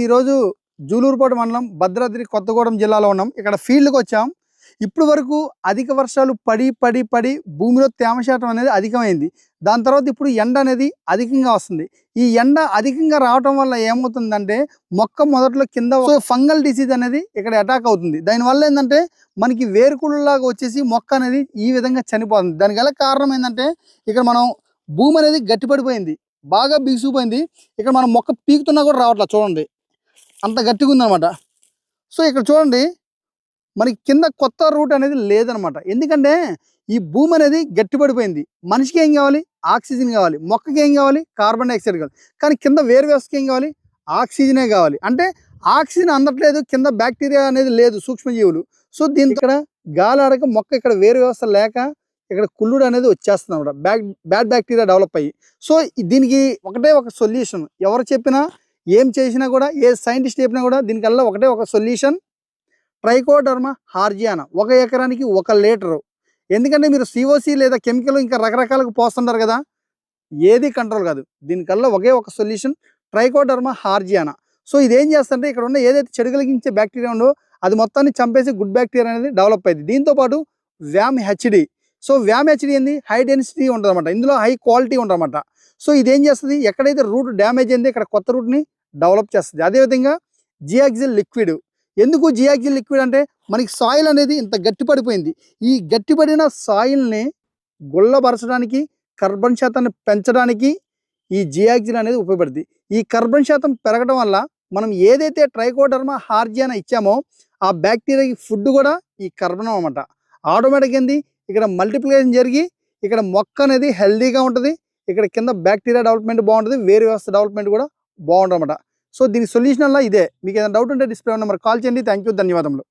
ఈరోజు జూలూరుపేట మండలం భద్రాద్రి కొత్తగూడెం జిల్లాలో ఉన్నాం. ఇక్కడ ఫీల్డ్కి వచ్చాం. ఇప్పుడు వరకు అధిక వర్షాలు పడి పడి పడి భూమిలో తేమ శాతం అనేది అధికమైంది. దాని తర్వాత ఇప్పుడు ఎండ అనేది అధికంగా వస్తుంది. ఈ ఎండ అధికంగా రావటం వల్ల ఏమవుతుందంటే మొక్క మొదట్లో కింద ఫంగల్ డిసీజ్ అనేది ఇక్కడ అటాక్ అవుతుంది. దానివల్ల ఏంటంటే మనకి వేరుకుళ్ళలాగా వచ్చేసి మొక్క అనేది ఈ విధంగా చనిపోతుంది. దాని గల కారణం ఏంటంటే ఇక్కడ మనం భూమి అనేది గట్టిపడిపోయింది. బాగా బిగుసిపోయింది ఇక్కడ మనం మొక్క పీకుతున్నా కూడా రావట్లేదు చూడండి. అంత గట్టిగా ఉందన్నమాట సో ఇక్కడ చూడండి మనకి కింద కొత్త రూట్ అనేది లేదనమాట. ఎందుకంటే ఈ భూమి అనేది గట్టిపడిపోయింది. మనిషికి ఏం కావాలి? ఆక్సిజన్ కావాలి. మొక్కకి ఏం కావాలి? కార్బన్ డైఆక్సైడ్ కావాలి. కానీ కింద వేరు వ్యవస్థకి ఏం కావాలి? ఆక్సిజనే కావాలి. అంటే ఆక్సిజన్ అందట్లేదు కింద బ్యాక్టీరియా అనేది లేదు సూక్ష్మజీవులు. సో దీని ఇక్కడ గాలి ఆడక మొక్క ఇక్కడ వేరు వ్యవస్థ లేక ఇక్కడ కుళ్ళుడు అనేది వచ్చేస్తుంది అనమాట బ్యాడ్ బ్యాడ్ బ్యాక్టీరియా డెవలప్ అయ్యి. సో దీనికి ఒకటే ఒక సొల్యూషన్. ఎవరు చెప్పినా ఏం చేసినా కూడా ఏ సైంటిస్ట్ చెప్పినా కూడా దీనికల్లా ఒకటే ఒక సొల్యూషన్. ట్రైకోడర్మ హార్జియానా. ఒక ఎకరానికి ఒక లీటరు. ఎందుకంటే మీరు సిఓసి లేదా కెమికల్ ఇంకా రకరకాలకు పోస్తుంటారు కదా ఏది కంట్రోల్ కాదు. దీనికల్లా ఒకే ఒక సొల్యూషన్ ట్రైకోడర్మ హార్జియానా. సో ఇదేం చేస్తుంటే ఇక్కడ ఉన్న ఏదైతే చెడు కలిగించే బ్యాక్టీరియా ఉందో అది మొత్తాన్ని చంపేసి గుడ్ బ్యాక్టీరియా అనేది డెవలప్ అయింది. దీంతో పాటు VAM HD. So VAM HD ఏంది? హై డెన్సిటీ ఉంటుందన్నమాట. ఇందులో హై క్వాలిటీ ఉంటుందన్నమాట. సో ఇదేం చేస్తుంది? ఎక్కడైతే రూట్ డ్యామేజ్ అయింది ఇక్కడ కొత్త రూట్ని డెవలప్ చేస్తుంది. అదేవిధంగా జియాక్జిల్ లిక్విడ్ ఎందుకు జియాక్జిల్ లిక్విడ్ అంటే మనకి సాయిల్ అనేది ఇంత గట్టిపడిపోయింది. ఈ గట్టిపడిన సాయిల్ని గుళ్ళబరచడానికి కర్బన్ శాతాన్ని పెంచడానికి ఈ జియాక్జిల్ అనేది ఉపయోగపడుతుంది ఈ కర్బన్ శాతం పెరగడం వల్ల మనం ఏదైతే ట్రైకోడర్మా హార్జియానా ఇచ్చామో ఆ బ్యాక్టీరియాకి ఫుడ్ కూడా ఈ కర్బనం అనమాట ఆటోమేటిక్ ఏంది? ఇక్కడ మల్టిప్లికేషన్ జరిగి ఇక్కడ మొక్క అనేది హెల్దీగా ఉంటుంది. ఇక్కడ కింద బ్యాక్టీరియా డెవలప్మెంట్ బాగుంటుంది. వేరు వ్యవస్థ డెవలప్మెంట్ కూడా బాగుంటుంది సో దీని సొల్యూషన్ అలా ఇదే. మీకు ఏదైనా డౌట్ ఉంటే డిస్ప్లే నెంబర్ కాల్ చేయండి. థ్యాంక్ యూ ధన్యవాదములు.